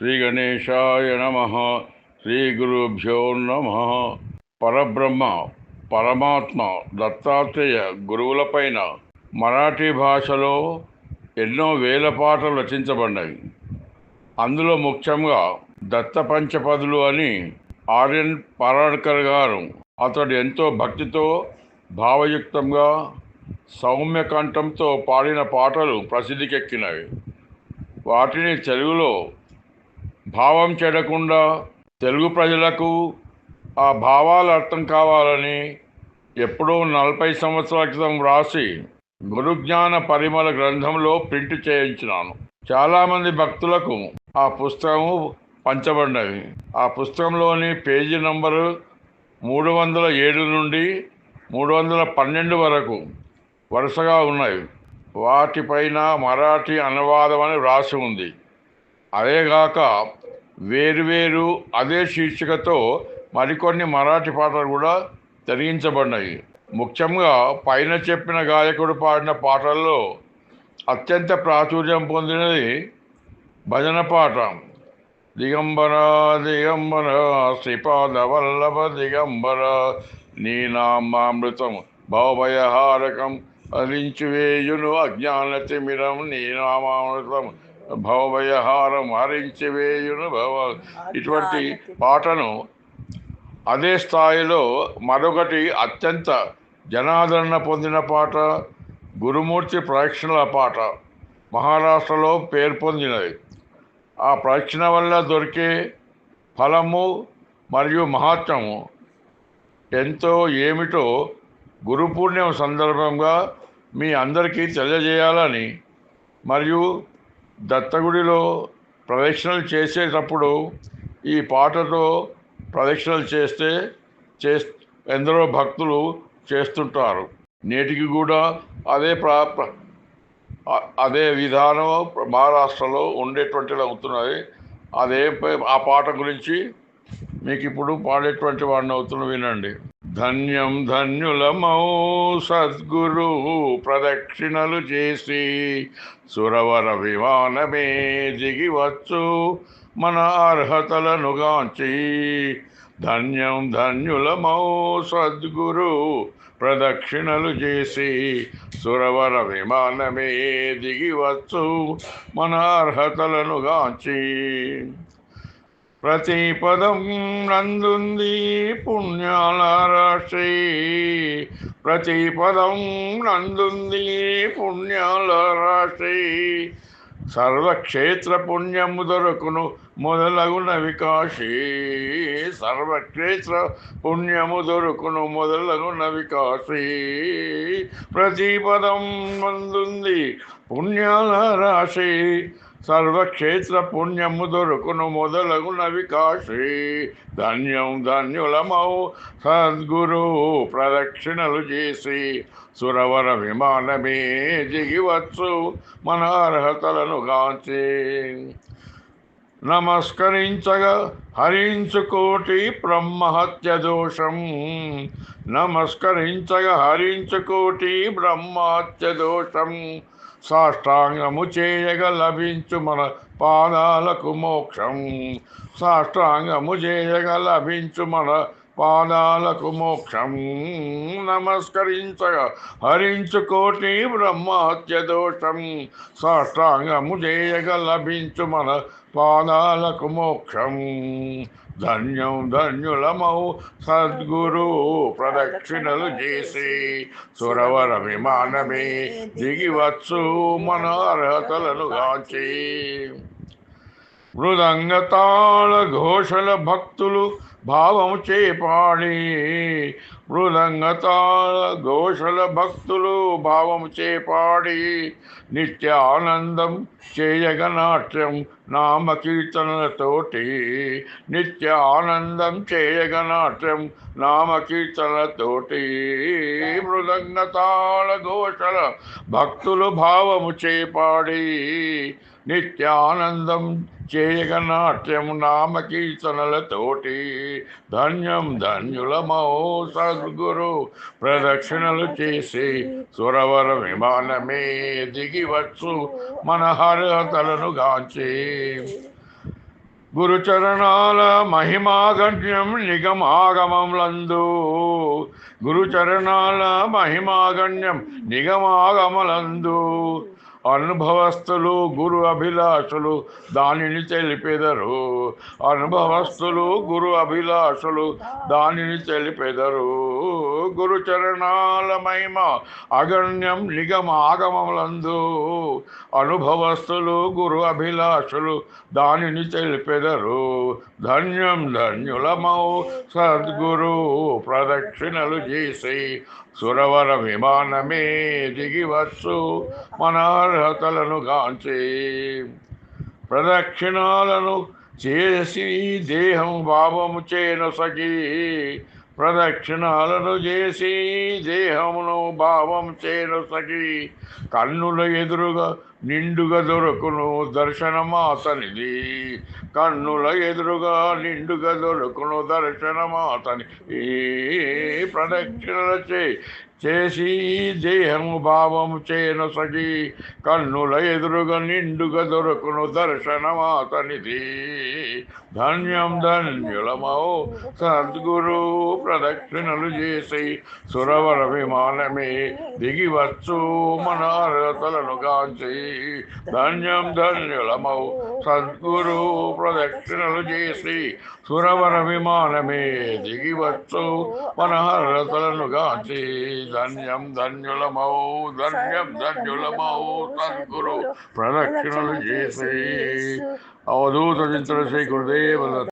శ్రీ గణేశాయ నమ. శ్రీ గురుభ్యో నమ. పరబ్రహ్మ పరమాత్మ దత్తాత్రేయ గురువులపైన మరాఠీ భాషలో ఎన్నో వేల పాటలు రచించబడ్డాయి. అందులో ముఖ్యంగా దత్తపంచపదులు అని ఆర్యన్ పరాడ్కర్ గారు అతడు ఎంతో భక్తితో భావయుక్తంగా సౌమ్య కంఠంతో పాడిన పాటలు ప్రసిద్ధికెక్కినవి వాటిని తెలుగులో భావం చెడకుండా తెలుగు ప్రజలకు ఆ భావాలు అర్థం కావాలని ఎప్పుడో నలభై సంవత్సరాల క్రితం వ్రాసి గురుజ్ఞాన పరిమళ గ్రంథంలో ప్రింట్ చేయించినాను. చాలామంది భక్తులకు ఆ పుస్తకము పంచబడినవి ఆ పుస్తకంలోని పేజీ నంబరు మూడు వందల ఏడు నుండి మూడు వందల పన్నెండు వరకు వరుసగా ఉన్నాయి వాటిపైన మరాఠీ అనువాదం అని వ్రాసి ఉంది. అదేగాక వేరువేరు అదే శీర్షికతో మరికొన్ని మరాఠీ పాటలు కూడా తొలగించబడినాయి. ముఖ్యంగా పైన చెప్పిన గాయకుడు పాడిన పాటల్లో అత్యంత ప్రాచుర్యం పొందినది భజన పాట. దిగంబర దిగంబర శ్రీపాద వల్లభ దిగంబర నీ నామామృతం భవభయహారకం హరించివేయును అజ్ఞాన తిమిరం నీ నామామృతం. భవభయహారం హరించివేయును భవ ఇటువంటి పాటను అదే స్థాయిలో మరొకటి అత్యంత జనాదరణ పొందిన పాట గురుమూర్తి ప్రదక్షిణల పాట మహారాష్ట్రలో పేరు పొందినది. ఆ ప్రదక్షిణ వల్ల దొరికే ఫలము మరియు మహాత్మ్యము ఎంతో ఏమిటో గురు పూర్ణిమ సందర్భంగా మీ అందరికీ తెలియజేయాలని మరియు దత్తగుడిలో ప్రదక్షిణలు చేసేటప్పుడు ఈ పాటతో ప్రదక్షిణలు చేస్తే చే ఎందరో భక్తులు చేస్తుంటారు. నేటికి కూడా అదే ప్రా అదే విధానం మహారాష్ట్రలో ఉండేటువంటిది అవుతున్నది. అదే ఆ పాట గురించి మీకు ఇప్పుడు పాడేటువంటి వాడిని అవుతున్న వినండి. ధన్యం ధన్యులమౌ సద్గురు ప్రదక్షిణలు చేసి సురవర విమానమే దిగివచ్చు మన అర్హతలనుగాంచి ధన్యం ధన్యులమౌ సద్గురు ప్రదక్షిణలు చేసి సురవర విమానమే దిగివచ్చు మన అర్హతలనుగాంచి ప్రతి పదం నందుంది పుణ్యాల రాశి. ప్రతి పదం నందుంది పుణ్యాల రాశి. సర్వక్షేత్ర పుణ్యము దొరకును మొదలగున వికాశి సర్వక్షేత్ర పుణ్యము దొరుకును మొదలగున వికాశి ప్రతి పదం నందుంది పుణ్యాల రాశి. సర్వక్షేత్ర పుణ్యము దొరుకును మొదలగున కాశీ. ధన్యం ధన్యులమౌ సద్గురు ప్రదక్షిణలు చేసి సురవర విమానమే జిగివచ్చు మన అర్హతలను గాంచి. నమస్కరించగా హరించుకోటి బ్రహ్మహత్య దోషం. నమస్కరించగా హరించుకోటి బ్రహ్మహత్య దోషం. సాష్టాంగము చేయగ లభించు మన పాదాలకు మోక్షం. సాష్టాంగము చేయగ లభించు మన పాదాలకు మోక్షం నమస్కరించగా హరించుకోటి బ్రహ్మహత్య దోషం. సాష్టాంగము చేయగ లభించు మన పాదాలకు మోక్షం. ధన్యం ధన్యులమౌ సద్గురు ప్రదక్షిణలు చేసి సురవర విమానమే దిగివచ్చు మన అర్హతలను మృదంగ మృదంగతాళ ఘోషల భక్తులు భావము చేపాడి మృదంగతాల ఘోషల భక్తులు భావము చేపాడి నిత్య ఆనందం చేయగ నాట్యం నామ కీర్తనలతోటి నిత్య ఆనందం చేయగ నాట్యం నామ కీర్తనలతోటి మృదంగతాళ ఘోషల భక్తులు భావము చేపాడి నిత్యానందం చేయగ నాట్యం నామ కీర్తనలతోటి ధన్యం ధన్యులమో సద్గురు ప్రదక్షిణలు చేసి సురవర విమానమే దిగివచ్చు మన హరతలను గాంచి. గురుచరణాల మహిమాగణ్యం నిగమాగమములందు గురుచరణాల మహిమాగణ్యం నిగమాగమలందు అనుభవస్తులు గురు అభిలాషులు దానిని తెలిపెదరు. అనుభవస్తులు గురు అభిలాషులు దానిని తెలిపెదరు. గురు చరణాల మహిమ అగణ్యం నిగమ ఆగమములందు అనుభవస్తులు గురు అభిలాషులు దానిని తెలిపెదరు. ధన్యం ధన్యులమౌ సద్గురు ప్రదక్షిణలు చేసి సురవర విమానమే దిగివచ్చు మన అర్హతలను గాంచి ప్రదక్షిణాలను చేసి దేహం భావము చేనొసగి ప్రదక్షిణాలను చేసి దేహమును భావం చేనొసగి కన్నుల ఎదురుగా నిండుగా దొరకును దర్శనమాతనిది కన్నుల ఎదురుగా నిండుగా దొరకును దర్శనమాతని ఈ ప్రదక్షిణల చే చేసి దేహము భావము చేనొసగి కన్నుల ఎదురుగా నిండుగా దొరకును దర్శనమాతనిది. ధన్యం ధన్యులమౌ సద్గురు ప్రదక్షిణలు చేసి సురవర విమానమే దిగివచ్చు మన అర్హతలను గాంచి. ధన్యం ధన్యులమౌ సద్గురు ప్రదక్షిణలు చేసి సురవర విమానమే దిగివచ్చు మన అర్హతలను గాంచి. ధన్యం ధన్యులమౌ ధన్యం ధన్యులమౌ సద్గురు ప్రదక్షిణలు చేసి అవధూత చింతన శ్రీ గురుదేవ